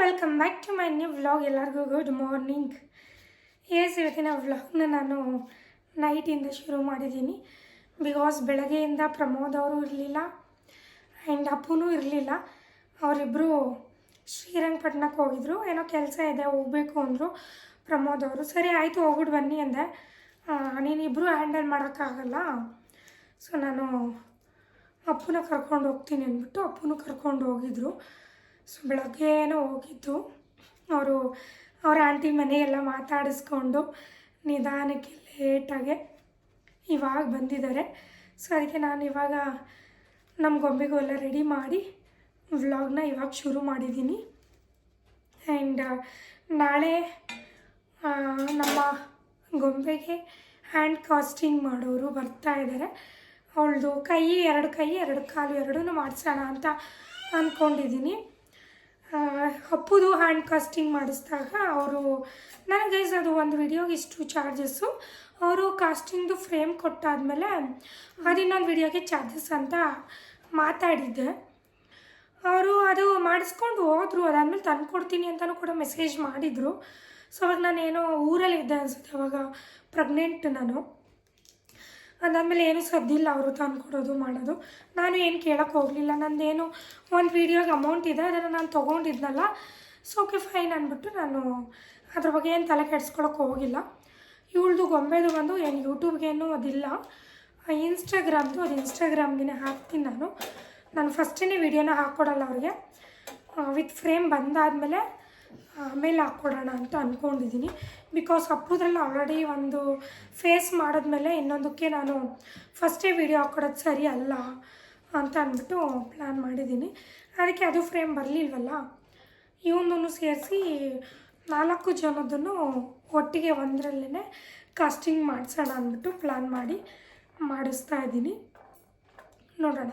Welcome back to my new vlog ಎಲ್ಲರಿಗೂ good morning ಏಸ್ ಇವತ್ತಿನ ವ್ಲಾಗ್ನ ನಾನು ನೈಟಿಂದ ಶುರು ಮಾಡಿದ್ದೀನಿ. ಬಿಕಾಸ್ ಬೆಳಗ್ಗೆಯಿಂದ ಪ್ರಮೋದ್ ಅವರು ಇರಲಿಲ್ಲ ಆ್ಯಂಡ್ ಅಪ್ಪನೂ ಇರಲಿಲ್ಲ. ಅವರಿಬ್ಬರು ಶ್ರೀರಂಗಪಟ್ಟಣಕ್ಕೆ ಹೋಗಿದ್ರು. ಏನೋ ಕೆಲಸ ಇದೆ, ಹೋಗಬೇಕು ಅಂದರು ಪ್ರಮೋದ್ ಅವರು. ಸರಿ, ಆಯಿತು ಹೋಗ್ಬಿಟ್ಟು ಬನ್ನಿ ಅಂದೆ. ನೀನಿಬ್ಬರು ಹ್ಯಾಂಡಲ್ ಮಾಡೋಕ್ಕಾಗಲ್ಲ. ಸೊ ನಾನು ಅಪ್ಪನ ಕರ್ಕೊಂಡು ಹೋಗ್ತೀನಿ ಅಂದ್ಬಿಟ್ಟು ಅಪ್ಪನೂ ಕರ್ಕೊಂಡು ಹೋಗಿದ್ರು. ಸೊ ಬೆಳಗ್ಗೆನೂ ಹೋಗಿದ್ದು. ಅವರು ಅವ್ರ ಆಂಟಿ ಮನೆಯೆಲ್ಲ ಮಾತಾಡಿಸ್ಕೊಂಡು ನಿಧಾನಕ್ಕೆ ಲೇಟಾಗೆ ಇವಾಗ ಬಂದಿದ್ದಾರೆ. ಸೊ ಅದಕ್ಕೆ ನಾನು ಇವಾಗ ನಮ್ಮ ಗೊಂಬೆಗೂ ಎಲ್ಲ ರೆಡಿ ಮಾಡಿ ವ್ಲಾಗ್ನ ಇವಾಗ ಶುರು ಮಾಡಿದ್ದೀನಿ. ಆ್ಯಂಡ್, ನಾಳೆ ನಮ್ಮ ಗೊಂಬೆಗೆ ಹ್ಯಾಂಡ್ ಕಾಸ್ಟಿಂಗ್ ಮಾಡೋರು ಬರ್ತಾ ಇದ್ದಾರೆ. ಅವಳದು ಕೈ, ಎರಡು ಕೈ, ಎರಡು ಕಾಲು ಎರಡೂ ಮಾಡಿಸೋಣ ಅಂತ ಅಂದ್ಕೊಂಡಿದ್ದೀನಿ ಅಪ್ಪುದು ಹ್ಯಾಂಡ್ ಕಾಸ್ಟಿಂಗ್ ಮಾಡಿಸಿದಾಗ ಅವರು ನನಗೆ ಅದು ಒಂದು ವಿಡಿಯೋಗೆ ಇಷ್ಟು ಚಾರ್ಜಸ್ಸು ಅವರು ಕಾಸ್ಟಿಂಗ್ದು ಫ್ರೇಮ್ ಕೊಟ್ಟಾದಮೇಲೆ ಅದು ಇನ್ನೊಂದು ವಿಡಿಯೋಗೆ ಚಾರ್ಜಸ್ ಅಂತ ಮಾತಾಡಿದ್ದೆ. ಅವರು ಅದು ಮಾಡಿಸ್ಕೊಂಡು ಹೋದರು, ಅದಾದಮೇಲೆ ತಂದು ಕೊಡ್ತೀನಿ ಅಂತಲೂ ಕೂಡ ಮೆಸೇಜ್ ಮಾಡಿದರು. ಸೊ ಅವಾಗ ನಾನೇನೋ ಊರಲ್ಲಿದ್ದೆ ಅನಿಸುತ್ತೆ, ಅವಾಗ ಪ್ರೆಗ್ನೆಂಟ್ ನಾನು. ಅದಾದಮೇಲೆ ಏನೂ ಸದ್ದಿಲ್ಲ ಅವರು ತಂದು ಕೊಡೋದು ಮಾಡೋದು. ನಾನು ಏನು ಕೇಳೋಕ್ಕೆ ಹೋಗಲಿಲ್ಲ. ನಂದೇನು ಒಂದು ವೀಡಿಯೋಗೆ ಅಮೌಂಟ್ ಇದೆ, ಅದನ್ನು ನಾನು ತೊಗೊಂಡಿದ್ನಲ್ಲ ಸೊ ಓಕೆ ಫೈನ್ ಅಂದ್ಬಿಟ್ಟು ನಾನು ಅದ್ರ ಬಗ್ಗೆ ಏನು ತಲೆ ಕೆಡ್ಸ್ಕೊಳಕ್ಕೆ ಹೋಗಿಲ್ಲ. ಇವಳ್ದು ಗೊಂಬೆದು ಬಂದು ಏನು ಯೂಟ್ಯೂಬ್ಗೇನು ಅದಿಲ್ಲ. ಇನ್ಸ್ಟಾಗ್ರಾಮ್ದು ಅದು ಇನ್ಸ್ಟಾಗ್ರಾಮ್ಗೆ ಹಾಕ್ತೀನಿ ನಾನು. ನಾನು ಫಸ್ಟೇ ವೀಡಿಯೋನ ಹಾಕ್ಕೊಡಲ್ಲ ಅವ್ರಿಗೆ. ವಿತ್ ಫ್ರೇಮ್ ಬಂದಾದಮೇಲೆ ಆಮೇಲೆ ಹಾಕ್ಕೊಡೋಣ ಅಂತ ಅಂದ್ಕೊಂಡಿದ್ದೀನಿ ಬಿಕಾಸ್ ಅಪ್ಪುದ್ರಲ್ಲಿ ಆಲ್ರೆಡಿ ಒಂದು ಫೇಸ್ ಮಾಡಿದ್ಮೇಲೆ ಇನ್ನೊಂದಕ್ಕೆ ನಾನು ಫಸ್ಟೇ ವೀಡಿಯೋ ಹಾಕ್ಕೊಡೋದು ಸರಿ ಅಲ್ಲ ಅಂತ ಅಂದ್ಬಿಟ್ಟು ಪ್ಲ್ಯಾನ್ ಮಾಡಿದ್ದೀನಿ. ಅದಕ್ಕೆ ಅದು ಫ್ರೇಮ್ ಬರಲಿಲ್ವಲ್ಲ? ಇವನನ್ನು ಸೇರಿಸಿ ನಾಲ್ಕು ಜನದನ್ನು ಒಟ್ಟಿಗೆ ಒಂದರಲ್ಲೇ ಕಾಸ್ಟಿಂಗ್ ಮಾಡಿಸೋಣ ಅಂದ್ಬಿಟ್ಟು ಪ್ಲ್ಯಾನ್ ಮಾಡಿ ಮಾಡಿಸ್ತಾ ಇದ್ದೀನಿ. ನೋಡೋಣ,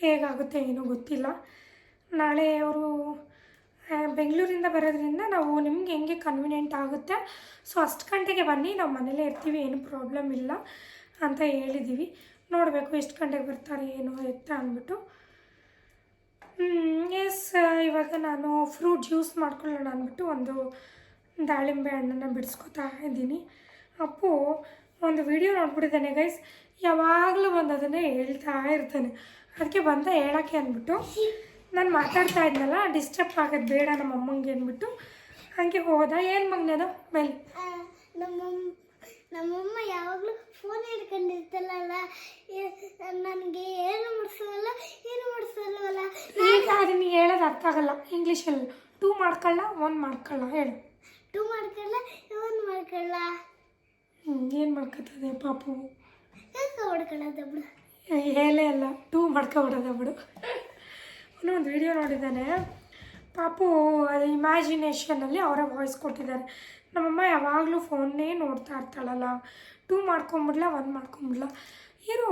ಹೇಗಾಗುತ್ತೆ ಏನೂ ಗೊತ್ತಿಲ್ಲ. ನಾಳೆ ಅವರು ಬೆಂಗಳೂರಿಂದ ಬರೋದ್ರಿಂದ ನಾವು ನಿಮ್ಗೆ ಹೆಂಗೆ ಕನ್ವಿನಿಯೆಂಟ್ ಆಗುತ್ತೆ. ಸೊ ಅಷ್ಟು ಗಂಟೆಗೆ ಬನ್ನಿ, ನಾವು ಮನೇಲೇ ಇರ್ತೀವಿ, ಏನು ಪ್ರಾಬ್ಲಮ್ ಇಲ್ಲ ಅಂತ ಹೇಳಿದ್ದೀವಿ ನೋಡಬೇಕು ಎಷ್ಟು ಗಂಟೆಗೆ ಬರ್ತಾರೆ, ಏನು ಎತ್ತ ಅಂದ್ಬಿಟ್ಟು. ಎಸ್ ಇವಾಗ ನಾನು ಫ್ರೂಟ್ ಜ್ಯೂಸ್ ಮಾಡ್ಕೊಳ್ಳೋಣ ಅಂದ್ಬಿಟ್ಟು ಒಂದು ದಾಳಿಂಬೆ ಹಣ್ಣನ್ನು ಬಿಡಿಸ್ಕೊತಾ ಇದ್ದೀನಿ. ಅಪ್ಪು, ಒಂದು ವಿಡಿಯೋ ನೋಡ್ಬಿಟ್ಟಿದ್ದಾನೆ ಗೈಸ್ ಯಾವಾಗಲೂ ಬಂದು ಅದನ್ನೇ ಹೇಳ್ತಾ ಇರ್ತಾನೆ. ಅದಕ್ಕೆ ಬಂದ ಹೇಳೋಕ್ಕೆ ಅಂದ್ಬಿಟ್ಟು. ನಾನು ಮಾತಾಡ್ತಾ ಇದ್ನಲ್ಲ ಡಿಸ್ಟರ್ಬ್ ಆಗೋದು ಬೇಡ ನಮ್ಮ ಅಮ್ಮಂಗೆ ಅಂದ್ಬಿಟ್ಟು ಹಾಗೆ ಹೋದ. ಏನು ಮಗ್ನದ ಮೇಲೆ. ನಮ್ಮಮ್ಮ ನಮ್ಮಮ್ಮ ಯಾವಾಗಲೂ ಫೋನ್ ಹಿಡ್ಕೊಂಡಿರ್ತಲ್ಲ ನನಗೆ ಏನು ಮಾಡಿಸೋಲ್ಲ ಏನು ಮಾಡಿಸಲ್ವಲ್ಲ? ಈಗ ಅದನ್ನು ಹೇಳೋದು ಅರ್ಥ ಆಗಲ್ಲ. ಇಂಗ್ಲೀಷಲ್ಲಿ ಟೂ ಮಾಡ್ಕೊಳ್ಳ ಒನ್ ಮಾಡ್ಕೊಳ್ಳ ಹೇಳು. ಟೂ ಮಾಡ್ಕೊಳ್ಳ ಒನ್ ಮಾಡ್ಕೊಳ್ಳ ಏನು ಮಾಡ್ಕೊತದೆ ಪಾಪು? ಹೊಡ್ಕೊಳ್ಳೋದು ಬಿಡು? ಹೇಳೇ ಅಲ್ಲ. ಟೂ ಮಾಡ್ಕೊಬಿಡೋದ ಬಿಡು ಅವನು ಒಂದು ವಿಡಿಯೋ ನೋಡಿದ್ದಾನೆ. ಪಾಪು, ಅದು ಇಮ್ಯಾಜಿನೇಷನಲ್ಲಿ ಅವರೇ ವಾಯ್ಸ್ ಕೊಟ್ಟಿದ್ದಾರೆ. ನಮ್ಮಮ್ಮ ಯಾವಾಗಲೂ ಫೋನ್ನೇ ನೋಡ್ತಾ ಇರ್ತಾಳಲ್ಲ. ಟೂ ಮಾಡ್ಕೊಂಬಿಡ್ಲ ಒಂದು ಮಾಡ್ಕೊಂಬಿಡ್ಲ. ಏನು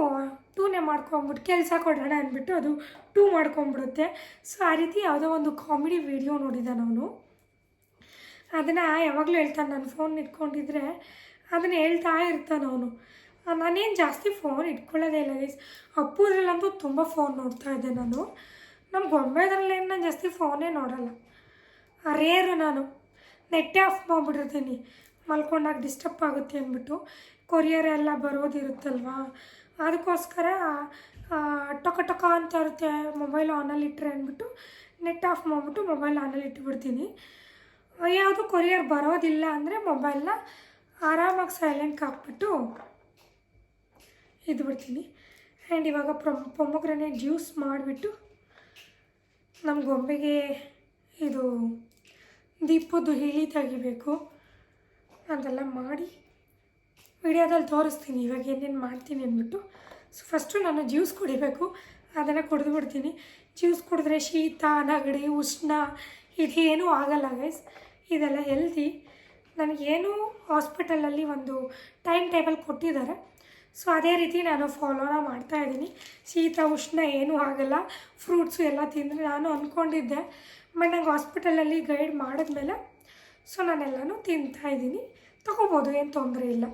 ಟೂನೇ ಮಾಡ್ಕೊಂಬಿಟ್ಟು ಕೆಲಸ ಕೊಡೋಣ ಅಂದ್ಬಿಟ್ಟು ಅದು ಟೂ ಮಾಡ್ಕೊಂಬಿಡುತ್ತೆ. ಸೊ ಆ ರೀತಿ ಯಾವುದೋ ಒಂದು ಕಾಮಿಡಿ ವಿಡಿಯೋ ನೋಡಿದ್ದಾನೆ ಅವನು ಅದನ್ನು ಯಾವಾಗಲೂ ಹೇಳ್ತಾನೆ, ನಾನು ಫೋನ್ ಇಟ್ಕೊಂಡಿದ್ರೆ ಅದನ್ನು ಹೇಳ್ತಾ ಇರ್ತಾನೆ ಅವನು. ನಾನೇನು ಜಾಸ್ತಿ ಫೋನ್ ಇಟ್ಕೊಳ್ಳೋದೇ ಇಲ್ಲ ಗೈಸ್ ಅಪ್ಪುದ್ರಲ್ಲಂತೂ ತುಂಬ ಫೋನ್ ನೋಡ್ತಾ ಇದ್ದೆ ನಾನು. ನಮ್ಮ ಗೊಂಬೆದ್ರಲ್ಲೇನು ನಾನು ಜಾಸ್ತಿ ಫೋನೇ ನೋಡಲ್ಲ. ರೇರು ನಾನು ನೆಟ್ಟೆ ಆಫ್ ಮಾಡಿಬಿಟ್ಟಿರ್ತೀನಿ. ಮಲ್ಕೊಂಡಾಗ ಡಿಸ್ಟರ್ಬ್ ಆಗುತ್ತೆ ಅಂದ್ಬಿಟ್ಟು ಕೊರಿಯರ್ ಎಲ್ಲ ಬರೋದಿರುತ್ತಲ್ವಾ? ಅದಕ್ಕೋಸ್ಕರ ಟೊಕ ಟೊಕ ಅಂತ ಇರುತ್ತೆ ಮೊಬೈಲ್ ಆನಲ್ಲಿ ಇಟ್ಟರೆ ಅಂದ್ಬಿಟ್ಟು ನೆಟ್ ಆಫ್ ಮಾಡಿಬಿಟ್ಟು ಮೊಬೈಲ್ ಆನಲ್ಲಿ ಇಟ್ಬಿಡ್ತೀನಿ. ಯಾವುದು ಕೊರಿಯರ್ ಬರೋದಿಲ್ಲ ಅಂದರೆ ಮೊಬೈಲ್ನ ಆರಾಮಾಗಿ ಸೈಲೆಂಟ್ಗೆ ಹಾಕ್ಬಿಟ್ಟು ಇದ್ಬಿಡ್ತೀನಿ. ಆ್ಯಂಡ್ ಇವಾಗ ಪ್ರೊ ಪೊಮೊಗ್ರನೇಟ್ ಜ್ಯೂಸ್ ಮಾಡಿಬಿಟ್ಟು ನಮ್ಮ ಗೊಂಬೆಗೆ ಇದು ದೀಪದ್ದು ಹೇಳಿ ತೆಗಿಬೇಕು. ಅದೆಲ್ಲ ಮಾಡಿ ವಿಡಿಯೋದಲ್ಲಿ ತೋರಿಸ್ತೀನಿ. ಇವಾಗ ಏನೇನು ಮಾಡ್ತೀನಿ ಅಂದ್ಬಿಟ್ಟು. ಸೊ ಫಸ್ಟು ನಾನು ಜ್ಯೂಸ್ ಕುಡಿಬೇಕು. ಅದನ್ನು ಕುಡಿದು ಬಿಡ್ತೀನಿ. ಜ್ಯೂಸ್ ಕುಡಿದ್ರೆ ಶೀತ, ನಗಡಿ, ಉಷ್ಣ, ಇದೇನೂ ಆಗಲ್ಲ ಗೈಸ್ ಇದೆಲ್ಲ ಹೆಲ್ದಿ ನನಗೇನು ಹಾಸ್ಪಿಟಲಲ್ಲಿ ಒಂದು ಟೈಮ್ ಟೇಬಲ್ ಕೊಟ್ಟಿದ್ದಾರೆ. ಸೊ ಅದೇ ರೀತಿ ನಾನು ಫಾಲೋನ ಮಾಡ್ತಾ ಇದ್ದೀನಿ. ಶೀತ, ಉಷ್ಣ ಏನೂ ಆಗಲ್ಲ. ಫ್ರೂಟ್ಸು ಎಲ್ಲ ತಿಂದರೆ ನಾನು ಅಂದ್ಕೊಂಡಿದ್ದೆ ಬಟ್ ನಂಗೆ ಹಾಸ್ಪಿಟಲಲ್ಲಿ ಗೈಡ್ ಮಾಡಿದ್ಮೇಲೆ ಸೊ ನಾನೆಲ್ಲನೂ ತಿಂತಾ ಇದ್ದೀನಿ. ತೊಗೋಬೋದು, ಏನು ತೊಂದರೆ ಇಲ್ಲ.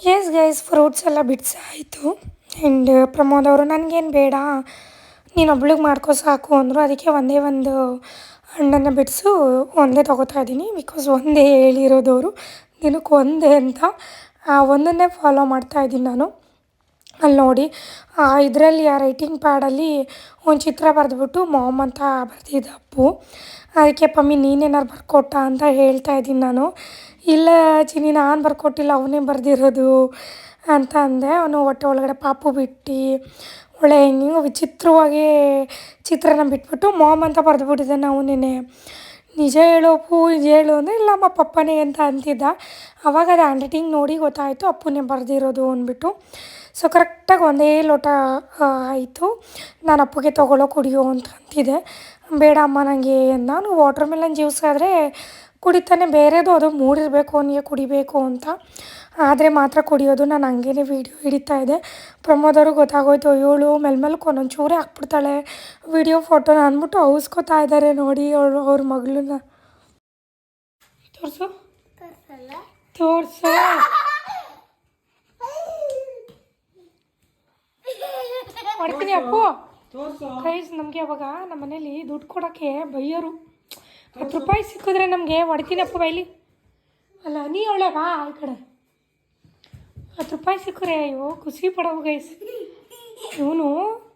ಎಸ್ ಗೈಸ್ ಫ್ರೂಟ್ಸ್ ಎಲ್ಲ ಬಿಡ್ಸಾಯಿತು ಆ್ಯಂಡ್ ಪ್ರಮೋದ್ ಅವರು, ನನಗೇನು ಬೇಡ. ನೀನು ಒಬ್ಳಿಗೆ ಮಾಡ್ಕೋ ಸಾಕು ಅಂದರು. ಅದಕ್ಕೆ ಒಂದೇ ಒಂದು ಹಣ್ಣನ್ನು ಬಿಡಿಸು ಒಂದೇ ತೊಗೋತಾ ಇದ್ದೀನಿ ಬಿಕಾಸ್ ಒಂದೇ ಹೇಳಿರೋದು ಅವರು. ದಿನಕ್ಕೆ ಒಂದೇ ಅಂತ. ಒಂದನ್ನೇ ಫಾಲೋ ಮಾಡ್ತಾ ಇದ್ದೀನಿ ನಾನು. ಅಲ್ಲಿ ನೋಡಿ ಇದರಲ್ಲಿ ಆ ರೈಟಿಂಗ್ ಪ್ಯಾಡಲ್ಲಿ ಒಂದು ಚಿತ್ರ ಬರೆದ್ಬಿಟ್ಟು ಮಾಮ್ ಅಂತ ಬರ್ತಿದ್ದ ಅಪ್ಪು. ಅದಕ್ಕೆ, ಪಮ್ಮಿ ನೀನೇನಾರು ಬರ್ಕೊಟ್ಟ ಅಂತ ಹೇಳ್ತಾ ಇದ್ದೀನಿ ನಾನು. ಇಲ್ಲ ಚಿನ್ನಿ, ನಾನು ಬರ್ಕೊಟ್ಟಿಲ್ಲ, ಅವನೇ ಬರೆದಿರೋದು. ಅಂತ ಅಂದೆ. ಅವನು ಹೊಟ್ಟೆ ಒಳಗಡೆ ಪಾಪು ಬಿಟ್ಟು ಒಳ್ಳೆ ಹೆಂಗೆಂಗೋ ವಿಚಿತ್ರವಾಗಿ ಚಿತ್ರನ ಬಿಟ್ಬಿಟ್ಟು ಮಾಮ್ ಅಂತ ಬರೆದ್ಬಿಟ್ಟಿದ್ದೆ ನಾವು ನಿನ್ನೆ. ನಿಜ ಹೇಳು ಅಪ್ಪು ನಿಜ ಹೇಳು ಅಂದರೆ, ಇಲ್ಲ ನಮ್ಮ ಪಪ್ಪನೇ ಅಂತ ಅಂತಿದ್ದ. ಆವಾಗ ಅದು ಹ್ಯಾಂಡ್ ರೈಟಿಂಗ್ ನೋಡಿ ಗೊತ್ತಾಯಿತು, ಅಪ್ಪನೇ ಬರೆದಿರೋದು ಅಂದ್ಬಿಟ್ಟು. ಸೊ ಕರೆಕ್ಟಾಗಿ ಒಂದೇ ಲೋಟ ಆಯಿತು. ನಾನು ಅಪ್ಪಗೆ ತೊಗೊಳ್ಳೋ ಕುಡಿಯೋ ಅಂತ ಅಂತಿದ್ದೆ. ಬೇಡ ಅಮ್ಮ ನನಗೆ ನಾನು ವಾಟರ್ ಮೆಲನ್ ಜ್ಯೂಸ್ ಆದರೆ ಕುಡಿತಾನೆ, ಬೇರೆದು ಅದು ಮೂಡಿರಬೇಕು, ಅವನಿಗೆ ಕುಡಿಬೇಕು ಅಂತ. ಆದರೆ ಮಾತ್ರ ಕುಡಿಯೋದು ನಾನು ಹಂಗೇನೆ ವೀಡಿಯೋ ಹಿಡಿತಾ ಇದ್ದೆ ಪ್ರಮೋದ್ ಅವ್ರಿಗೆ ಗೊತ್ತಾಗೋಯ್ತು ಇವಳು ಮೆಲ್ಮೆಲ್ಕ್ ಒಂದೊಂದು ಚೂರೇ ಹಾಕ್ಬಿಡ್ತಾಳೆ. ವೀಡಿಯೋ ಫೋಟೋನ ಅಂದ್ಬಿಟ್ಟು ಅವಸ್ಕೋತಾ ಇದ್ದಾರೆ ನೋಡಿ ಅವಳು ಅವ್ರ ಮಗಳನ್ನ. ತೋರಿಸು? ತೋರಿಸು? ಮಾಡ್ತೀನಿ ಅಪ್ಪು. ಪ್ರೈಸ್ ನಮಗೆ ಅವಾಗ ನಮ್ಮ ಮನೇಲಿ ದುಡ್ಡು ಕೊಡೋಕ್ಕೆ ಬೈಯೋರು. ಹತ್ತು ರೂಪಾಯಿ ಸಿಕ್ಕಿದ್ರೆ ನಮಗೆ ಹೊಡಿತೀನಿ ಅಪ್ಪ ಬೈಲಿ. ಅಲ್ಲ ನೀ ಒಳಗಾ ಬಾ ಈ ಕಡೆ? ಹತ್ತು ರೂಪಾಯಿ ಸಿಕ್ಕರೆ ಅಯ್ಯೋ ಖುಷಿ ಪಡವು ಗೈಸ್ ಇವನು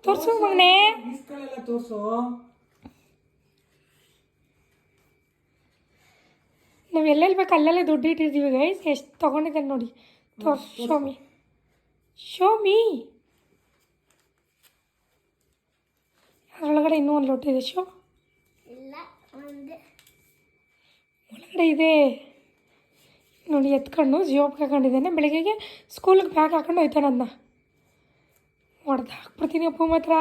ತೋರಿಸು ಮಗನೇ ಇಸ್ಕಳೆಲ್ಲ ತೋರ್ಸು ನಾವು ಎಲ್ಲೆಲ್ಲಿ ಬೇಕು ಅಲ್ಲೆಲ್ಲೇ ದುಡ್ಡು ಇಟ್ಟಿರ್ತೀವಿ ಗೈಸ್ ಎಷ್ಟು ತೊಗೊಂಡಿದ್ದೇನೆ ನೋಡಿ ತೋರ್ಸು ಶೋಮಿ ಶೋಮಿ ಅದರೊಳಗಡೆ ಇನ್ನೂ ಒಂದು ಲೊಟ್ಟಿದೆ ಶೋ ಇಲ್ಲ ಒಂದೇ ಒಳಗಡೆ ಇದೆ ನೋಡಿ, ಎತ್ಕೊಂಡು ಜಿಯೋಬ್ಗೆ ಹಾಕೊಂಡಿದ್ದಾನೆ. ಬೆಳಗ್ಗೆಗೆ ಸ್ಕೂಲ್ಗೆ ಬ್ಯಾಗ್ ಹಾಕೊಂಡು ಹೋಯ್ತಾನೆ ಅದನ್ನ ಹೊಡೆದು ಹಾಕ್ಬಿಡ್ತೀನಿ ಅಪ್ಪು ಮಾತ್ರ.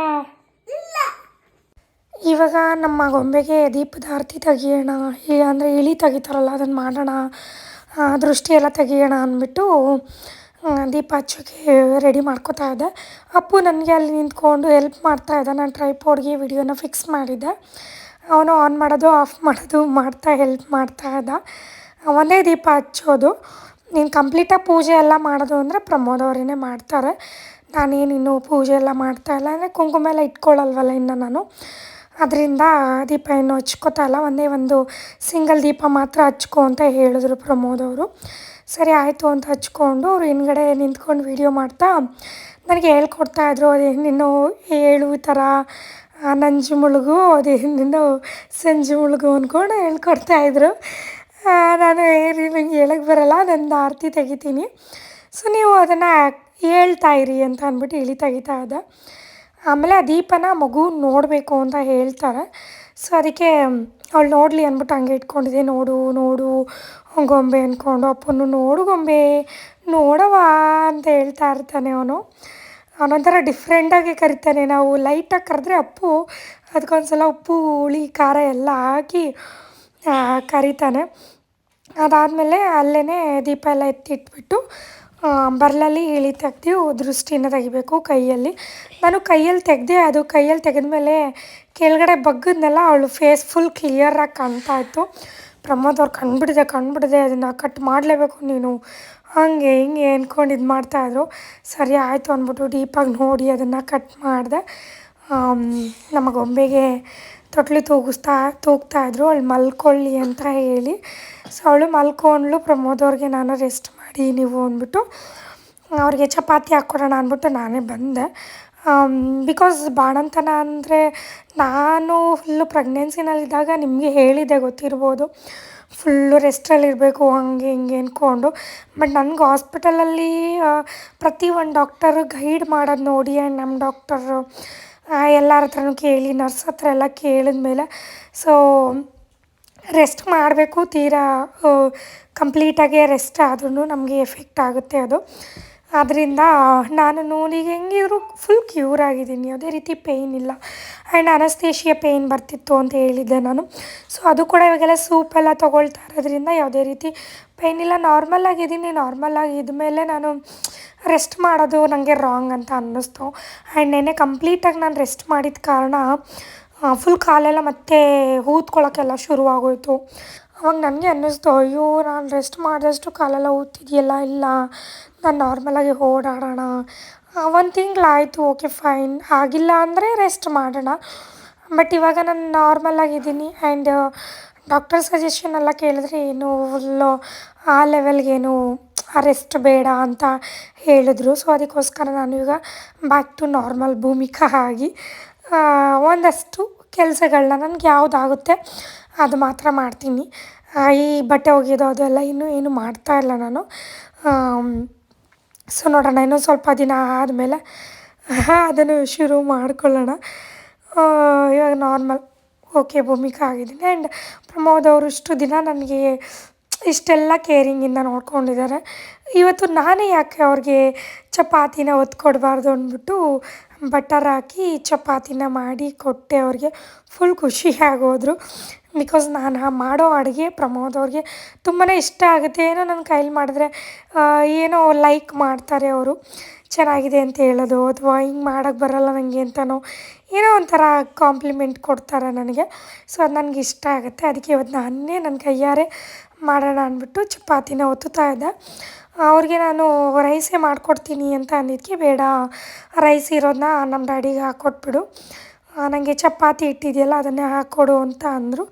ಇವಾಗ ನಮ್ಮ ಗೊಂಬೆಗೆ ದೀಪದ ಆರತಿ ತೆಗಿಯೋಣ ಅಂದರೆ ಇಳಿ ತೆಗಿತಾರಲ್ಲ ಅದನ್ನು ಮಾಡೋಣ. ದೃಷ್ಟಿ ಎಲ್ಲ ತೆಗಿಯೋಣ ಅಂದ್ಬಿಟ್ಟು ದೀಪ ಹಚ್ಚೋಕ್ಕೆ ರೆಡಿ ಮಾಡ್ಕೋತಾ ಇದ್ದೆ. ಅಪ್ಪು ನನಗೆ ಅಲ್ಲಿ ನಿಂತ್ಕೊಂಡು ಹೆಲ್ಪ್ ಮಾಡ್ತಾ ಇದ್ದ. ನಾನು ಟ್ರೈಪೋಡ್ಗೆ ವಿಡಿಯೋನ ಫಿಕ್ಸ್ ಮಾಡಿದ್ದೆ. ಅವನು ಆನ್ ಮಾಡೋದು ಆಫ್ ಮಾಡೋದು ಮಾಡ್ತಾ ಹೆಲ್ಪ್ ಮಾಡ್ತಾ ಇದ್ದ. ಒಂದೇ ದೀಪ ಹಚ್ಚೋದು, ನೀನು ಕಂಪ್ಲೀಟಾಗಿ ಪೂಜೆ ಎಲ್ಲ ಮಾಡೋದು ಅಂದರೆ ಪ್ರಮೋದ್ ಅವರೇ ಮಾಡ್ತಾರೆ. ನಾನೇನು ಇನ್ನೂ ಪೂಜೆ ಎಲ್ಲ ಮಾಡ್ತಾ ಇಲ್ಲ, ಅಂದರೆ ಕುಂಕುಮ ಎಲ್ಲ ಇಟ್ಕೊಳ್ಳಲ್ವಲ್ಲ ಇನ್ನು ನಾನು. ಅದರಿಂದ ದೀಪ ಏನು ಹಚ್ಕೋತಾ ಇಲ್ಲ, ಒಂದೇ ಒಂದು ಸಿಂಗಲ್ ದೀಪ ಮಾತ್ರ ಹಚ್ಕೊ ಅಂತ ಹೇಳಿದ್ರು ಪ್ರಮೋದ್ ಅವರು. ಸರಿ, ಆಯಿತು ಅಂತ ಹಚ್ಕೊಂಡು ಅವರು ಹಿಂದ್ಗಡೆ ನಿಂತ್ಕೊಂಡು ವೀಡಿಯೋ ಮಾಡ್ತಾ ನನಗೆ ಹೇಳ್ಕೊಡ್ತಾಯಿದ್ರು ಇನ್ನು ಏಳು ಥರ ನಂಜು ಮುಳುಗು ಇನ್ನು ಸಂಜು ಮುಳುಗು ಅಂದ್ಕೊಂಡು ಹೇಳ್ಕೊಡ್ತಾಯಿದ್ರು ನಾನು ಏರಿ ನಂಗೆ ಹೇಳಕ್ಕೆ ಬರಲ್ಲ ನನ್ನ ಆರತಿ ತೆಗಿತೀನಿ. ಸೊ ನೀವು ಅದನ್ನು ಹೇಳ್ತಾ ಇರಿ ಅಂತ ಅಂದ್ಬಿಟ್ಟು ಇಳಿ ತೆಗಿತಾ ಇದ್ದೆ. ಆಮೇಲೆ ಆ ದೀಪನ ಮಗು ನೋಡಬೇಕು ಅಂತ ಹೇಳ್ತಾರೆ. ಸೊ ಅದಕ್ಕೆ ಅವಳು ನೋಡಲಿ ಅಂದ್ಬಿಟ್ಟು ಹಂಗೆ ಇಟ್ಕೊಂಡಿದ್ದೆ ನೋಡು ನೋಡು, ಗೊಂಬೆ ಅಂದ್ಕೊಂಡು ಅಪ್ಪನು ನೋಡು ಗೊಂಬೆ ನೋಡವ ಅಂತ ಹೇಳ್ತಾ ಇರ್ತಾನೆ ಅವನು. ಅವನೊಂಥರ ಡಿಫ್ರೆಂಟಾಗಿ ಕರಿತಾನೆ. ನಾವು ಲೈಟಾಗಿ ಕರೆದ್ರೆ ಅಪ್ಪು, ಅದಕ್ಕೊಂದ್ಸಲ ಉಪ್ಪು, ಹುಳಿ, ಖಾರ ಎಲ್ಲ ಹಾಕಿ ಕರಿತಾನೆ. ಅದಾದಮೇಲೆ ಅಲ್ಲೇ ದೀಪ ಎಲ್ಲ ಎತ್ತಿಟ್ಬಿಟ್ಟು ಬರ್ಲಲ್ಲಿ ಇಳಿ ತೆಗ್ದು ದೃಷ್ಟಿನ ತೆಗಿಬೇಕು ಕೈಯಲ್ಲಿ. ನಾನು ಕೈಯಲ್ಲಿ ತೆಗೆದೆ, ಅದು ಕೈಯಲ್ಲಿ ತೆಗೆದ್ಮೇಲೆ ಕೆಳಗಡೆ ಬಗ್ಗದ್ನೆಲ್ಲ ಅವಳು ಫೇಸ್ ಫುಲ್ ಕ್ಲಿಯರಾಗಿ ಕಾಣ್ತಾ ಇತ್ತು. ಪ್ರಮೋದ್ ಅವ್ರು ಕಂಡುಬಿಡಿದೆ ಕಂಡುಬಿಡಿದೆ ಅದನ್ನು ಕಟ್ ಮಾಡಲೇಬೇಕು ನೀನು. ಹಂಗೆ ಹಿಂಗೆ ಅಂದ್ಕೊಂಡು ಇದು ಮಾಡ್ತಾಯಿದ್ರು ಸರಿ ಆಯಿತು ಅಂದ್ಬಿಟ್ಟು ಡೀಪಾಗಿ ನೋಡಿ ಅದನ್ನು ಕಟ್ ಮಾಡಿದೆ. ನಮ್ಮ ಗೊಂಬೆಗೆ ತೊಟ್ಲು ತೂಗಿಸ್ತಾ, ತೂಗ್ತಾ ಇದ್ರು. ಅವಳು ಮಲ್ಕೊಳ್ಳಿ ಅಂತ ಹೇಳಿ. ಸೊ ಅವಳು ಮಲ್ಕೊಂಡ್ಳು. ಪ್ರಮೋದ್ ಅವ್ರಿಗೆ ನಾನು ರೆಸ್ಟ್ ಮಾಡಿ ನೀವು ಅಂದ್ಬಿಟ್ಟು, ಅವ್ರಿಗೆ ಚಪಾತಿ ಹಾಕ್ಕೊಡೋಣ ಅಂದ್ಬಿಟ್ಟು ನಾನೇ ಬಂದೆ. ಬಿಕಾಸ್ ಬಾಣಂತನ ಅಂದರೆ ನಾನು ಫುಲ್ಲು ಪ್ರೆಗ್ನೆನ್ಸಿನಲ್ಲಿದ್ದಾಗ ನಿಮಗೆ ಹೇಳಿದೆ ಗೊತ್ತಿರ್ಬೋದು. ಫುಲ್ಲು ರೆಸ್ಟಲ್ಲಿರಬೇಕು ಹಂಗೆ ಹಿಂಗೆ ಅಂದ್ಕೊಂಡು ಬಟ್ ನನಗೆ ಹಾಸ್ಪಿಟಲಲ್ಲಿ ಪ್ರತಿ ಒಂದು ಡಾಕ್ಟರು ಗೈಡ್ ಮಾಡೋದು ನೋಡಿ ಆ್ಯಂಡ್ ನಮ್ಮ ಡಾಕ್ಟರು ಎಲ್ಲರ ಹತ್ರನೂ ಕೇಳಿ, ನರ್ಸ್ ಹತ್ರ ಎಲ್ಲ ಕೇಳಿದ್ಮೇಲೆ ಸೊ ರೆಸ್ಟ್ ಮಾಡಬೇಕು, ತೀರಾ ಕಂಪ್ಲೀಟಾಗಿ ರೆಸ್ಟ್ ಆದ್ರೂ ನಮಗೆ ಎಫೆಕ್ಟ್ ಆಗುತ್ತೆ ಅದು. ಆದ್ದರಿಂದ ನಾನು ಈಗ ಹೆಂಗಿದ್ರು ಫುಲ್ ಕ್ಯೂರ್ ಆಗಿದ್ದೀನಿ. ಯಾವುದೇ ರೀತಿ ಪೇಯ್ನ್ ಇಲ್ಲ. ಆ್ಯಂಡ್ ಅನಸ್ತೇಶಿಯ ಪೇಯ್ನ್ ಬರ್ತಿತ್ತು ಅಂತ ಹೇಳಿದ್ದೆ ನಾನು. ಸೊ ಅದು ಕೂಡ ಇವಾಗೆಲ್ಲ ಸೂಪೆಲ್ಲ ತೊಗೊಳ್ತಾ ಇರೋದ್ರಿಂದ ಯಾವುದೇ ರೀತಿ ಪೇಯ್ನ್ ಇಲ್ಲ. ನಾರ್ಮಲ್ ಆಗಿದ್ದೀನಿ. ನಾರ್ಮಲ್ ಆಗಿದ್ಮೇಲೆ ನಾನು ರೆಸ್ಟ್ ಮಾಡೋದು ನನಗೆ ರಾಂಗ್ ಅಂತ ಅನ್ನಿಸ್ತು. ಆ್ಯಂಡ್ ನೆನ್ನೆ ಕಂಪ್ಲೀಟಾಗಿ ನಾನು ರೆಸ್ಟ್ ಮಾಡಿದ ಕಾರಣ ಫುಲ್ ಕಾಲೆಲ್ಲ ಮತ್ತೆ ಊದ್ಕೊಳ್ಳೋಕ್ಕೆಲ್ಲ ಶುರುವಾಗೋಯಿತು. ಅವಾಗ ನನಗೆ ಅನ್ನಿಸ್ತು, ಅಯ್ಯೋ, ನಾನು ರೆಸ್ಟ್ ಮಾಡಿದಷ್ಟು ಕಾಲೆಲ್ಲ ಊದ್ತಿದೆಯಲ್ಲ, ಇಲ್ಲ, ನಾನು ನಾರ್ಮಲಾಗಿ ಓಡಾಡೋಣ. ಒಂದು ತಿಂಗಳಾಯಿತು ಓಕೆ ಫೈನ್ ಆಗಿಲ್ಲ ಅಂದರೆ ರೆಸ್ಟ್ ಮಾಡೋಣ. ಬಟ್ ಇವಾಗ ನಾನು ನಾರ್ಮಲ್ ಆಗಿದ್ದೀನಿ ಆ್ಯಂಡ್ ಡಾಕ್ಟರ್ ಸಜೆಷನ್ ಎಲ್ಲ ಕೇಳಿದ್ರೆ ಏನು ಫುಲ್ಲು ಆ ಲೆವೆಲ್ಗೇನು ರೆಸ್ಟ್ ಬೇಡ ಅಂತ ಹೇಳಿದ್ರು. ಸೊ ಅದಕ್ಕೋಸ್ಕರ ನಾನು ಈಗ ಬ್ಯಾಕ್ ಟು ನಾರ್ಮಲ್ ಭೂಮಿಕಾ ಆಗಿ ಒಂದಷ್ಟು ಕೆಲಸಗಳನ್ನ ನನಗೆ ಯಾವುದಾಗುತ್ತೆ ಅದು ಮಾತ್ರ ಮಾಡ್ತೀನಿ. ಈ ಬಟ್ಟೆ ಒಗೆಯೋದು ಅದೆಲ್ಲ ಇನ್ನೂ ಏನು ಮಾಡ್ತಾ ಇಲ್ಲ ನಾನು. ಸೊ ನೋಡೋಣ ಇನ್ನೂ ಸ್ವಲ್ಪ ದಿನ ಆದಮೇಲೆ ಅದನ್ನು ಶುರು ಮಾಡ್ಕೊಳ್ಳೋಣ. ಇವಾಗ ನಾರ್ಮಲ್, ಓಕೆ, ಭೂಮಿಕಾ ಆಗಿದ್ದೀನಿ. ಆ್ಯಂಡ್ ಪ್ರಮೋದ್ ಅವರು ಇಷ್ಟು ದಿನ ನನಗೆ ಇಷ್ಟೆಲ್ಲ ಕೇರಿಂಗಿಂದ ನೋಡ್ಕೊಂಡಿದ್ದಾರೆ. ಇವತ್ತು ನಾನೇ ಯಾಕೆ ಅವ್ರಿಗೆ ಚಪಾತಿನ ಒತ್ತು ಕೊಡಬಾರ್ದು ಅಂದ್ಬಿಟ್ಟು ಬಟರ್ ಹಾಕಿ ಚಪಾತಿನ ಮಾಡಿ ಕೊಟ್ಟೆ ಅವ್ರಿಗೆ. ಫುಲ್ ಖುಷಿ ಆಗೋದ್ರು. ಬಿಕಾಸ್ ನಾನು ಮಾಡೋ ಅಡುಗೆ ಪ್ರಮೋದ್ ಅವ್ರಿಗೆ ತುಂಬಾ ಇಷ್ಟ ಆಗುತ್ತೆ. ಏನೋ ನನ್ನ ಕೈಲಿ ಮಾಡಿದ್ರೆ ಏನೋ ಲೈಕ್ ಮಾಡ್ತಾರೆ ಅವರು. ಚೆನ್ನಾಗಿದೆ ಅಂತ ಹೇಳೋದು, ಅಥವಾ ಹಿಂಗೆ ಮಾಡೋಕ್ಕೆ ಬರೋಲ್ಲ ನನಗೆ ಅಂತನೋ, ಏನೋ ಒಂಥರ ಕಾಂಪ್ಲಿಮೆಂಟ್ ಕೊಡ್ತಾರೆ ನನಗೆ. ಸೊ ಅದು ನನಗೆ ಇಷ್ಟ ಆಗುತ್ತೆ. ಅದಕ್ಕೆ ಇವತ್ತು ನಾನೇ ನನ್ನ ಕೈಯಾರೆ ಮಾಡೋಣ ಅಂದ್ಬಿಟ್ಟು ಚಪಾತಿನ ಒತ್ತುತ್ತಾ ಇದ್ದೆ. ಅವ್ರಿಗೆ ನಾನು ರೈಸೇ ಮಾಡಿಕೊಡ್ತೀನಿ ಅಂತ ಅಂದಿದ್ದಕ್ಕೆ ಬೇಡ. ರೈಸ್ ಇರೋದನ್ನ ನಮ್ಮ ಡ್ಯಾಡಿಗೆ ಹಾಕ್ಕೊಟ್ಬಿಡು ನನಗೆ ಚಪಾತಿ ಇಟ್ಟಿದೆಯಲ್ಲ, ಅದನ್ನೇ ಹಾಕ್ಕೊಡು ಅಂತ ಅಂದರು.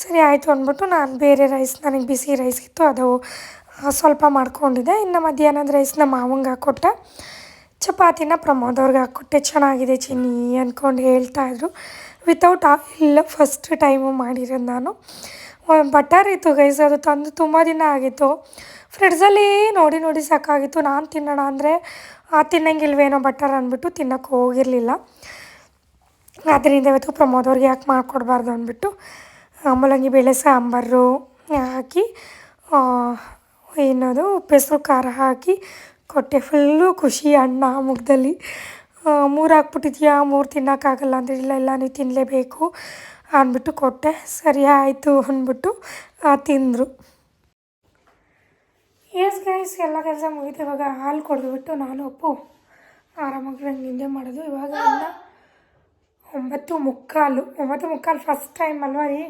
ಸರಿ ಆಯಿತು ಅಂದ್ಬಿಟ್ಟು ನಾನು ಬೇರೆ ರೈಸ್, ನನಗೆ ಬಿಸಿ ರೈಸ್ ಇತ್ತು, ಅದು ಸ್ವಲ್ಪ ಮಾಡ್ಕೊಂಡಿದ್ದೆ. ಇನ್ನು ಮಧ್ಯಾಹ್ನದ ರೈಸ್ನ ಮಾವಂಗೆ ಹಾಕ್ಕೊಟ್ಟೆ ಚಪಾತಿನ ಪ್ರಮೋದ್ ಅವ್ರಿಗೆ ಹಾಕ್ಕೊಟ್ಟೆ ಚೆನ್ನಾಗಿದೆ ಚಿನ್ನಿ ಅಂದ್ಕೊಂಡು ಹೇಳ್ತಾಯಿದ್ರು ವಿತೌಟ್ ಆಯಿಲ್ ಫಸ್ಟ್ ಟೈಮು ಮಾಡಿರೋದು ನಾನು. ಬಟರ್ ಇತ್ತು ಗೈಸ್ ಅದು ತಂದು ತುಂಬ ದಿನ ಆಗಿತ್ತು. ಫ್ರಿಡ್ಜಲ್ಲಿ ನೋಡಿ ನೋಡಿ ಸಾಕಾಗಿತ್ತು. ನಾನು ತಿನ್ನೋಣ ಅಂದರೆ ತಿನ್ನಂಗಿಲ್ವೇನೋ ಬಟರ್ ಅಂದ್ಬಿಟ್ಟು ತಿನ್ನೋಕ್ಕೆ ಹೋಗಿರಲಿಲ್ಲ. ಅದರಿಂದ ಇವತ್ತು ಪ್ರಮೋದ್ ಅವ್ರಿಗೆ ಯಾಕೆ ಮಾಡಿಕೊಡ್ಬಾರ್ದು ಅಂದ್ಬಿಟ್ಟು ಮೂಲಂಗಿ ಬೇಳೆ ಸಾಂಬಾರು ಹಾಕಿ ಏನದು ಉಪ್ಪೆಸರು ಖಾರ ಹಾಕಿ, ಕೊಟ್ಟೆ ಫುಲ್ಲು ಖುಷಿ ಅಣ್ಣ ಮುಖದಲ್ಲಿ ಮೂರು ಹಾಕ್ಬಿಟ್ಟಿದ್ಯಾ, ಮೂರು ತಿನ್ನೋಕ್ಕಾಗಲ್ಲ ಅಂದಿರಲಿಲ್ಲ ಇಲ್ಲ, ನೀವು ತಿನ್ನಲೇಬೇಕು ಅಂದ್ಬಿಟ್ಟು ಕೊಟ್ಟೆ. ಸರಿ, ಆಯಿತು ಅಂದ್ಬಿಟ್ಟು ತಿಂದರು. ಎಸ್ ಗೈಸ್ ಎಲ್ಲ ಕೆಲಸ ಮುಗಿತು. ಇವಾಗ ಹಾಲು ಕೊಡ್ದುಬಿಟ್ಟು ನಾನು ಒಪ್ಪು ಆರಾಮಾಗಿ ನಂಗೆ ನಿದ್ದೆ ಮಾಡೋದು. ಇವಾಗ ಎಲ್ಲ ಒಂಬತ್ತು ಮುಕ್ಕಾಲು ಒಂಬತ್ತು ಮುಕ್ಕಾಲು ಫಸ್ಟ್ ಟೈಮ್ ಅಲ್ವಾ ರೀ?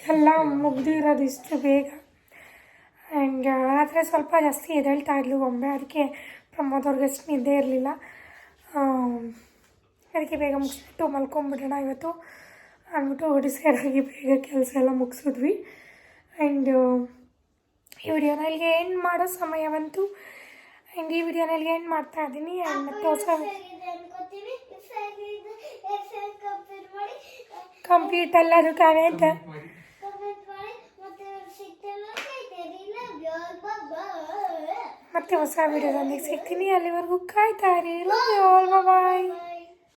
ಎಲ್ಲ ಮುಗ್ದಿರೋದು ಇಷ್ಟು ಬೇಗ. ಆ್ಯಂಡ್ ರಾತ್ರಿ ಸ್ವಲ್ಪ ಜಾಸ್ತಿ ಎದ್ದೇಳ್ತಾ ಇದ್ಲು ಒಮ್ಮೆ. ಅದಕ್ಕೆ ಪ್ರಮೋದ್ ಅಷ್ಟು ನಿದ್ದೆ ಇರಲಿಲ್ಲ. ಅದಕ್ಕೆ ಬೇಗ ಮುಗಿಸ್ಬಿಟ್ಟು ಮಲ್ಕೊಂಬಿಡೋಣ ಇವತ್ತು. ಅಂದ್ಬಿಟ್ಟು ಡಿಸೈಡಾಗಿ ಬೇಗ ಕೆಲಸ ಎಲ್ಲ ಮುಗಿಸಿದ್ವಿ. ಆ್ಯಂಡ್ ಈ ವಿಡಿಯೋನ ಇಲ್ಲಿಗೆ ಎಂಡ್ ಮಾಡೋ ಸಮಯ ಬಂತು ಆ್ಯಂಡ್ ಈ ವಿಡಿಯೋನ ಇಲ್ಲಿಗೆ ಎಂಡ್ ಮಾಡ್ತಾ ಇದ್ದೀನಿ. ಆ್ಯಂಡ್ ಮತ್ತೆ ಹೊಸ ಕಂಪ್ಲೀಟ್ ಎಲ್ಲರೂ ಮಾಡಿ. ಮತ್ತೆ ಹೊಸ ವಿಡಿಯೋದೊಂದಿಗೆ ಸಿಗ್ತೀನಿ. ಅಲ್ಲಿವರೆಗೂ ಕಾಯ್ತಾ ಇರಿ. Love you all bye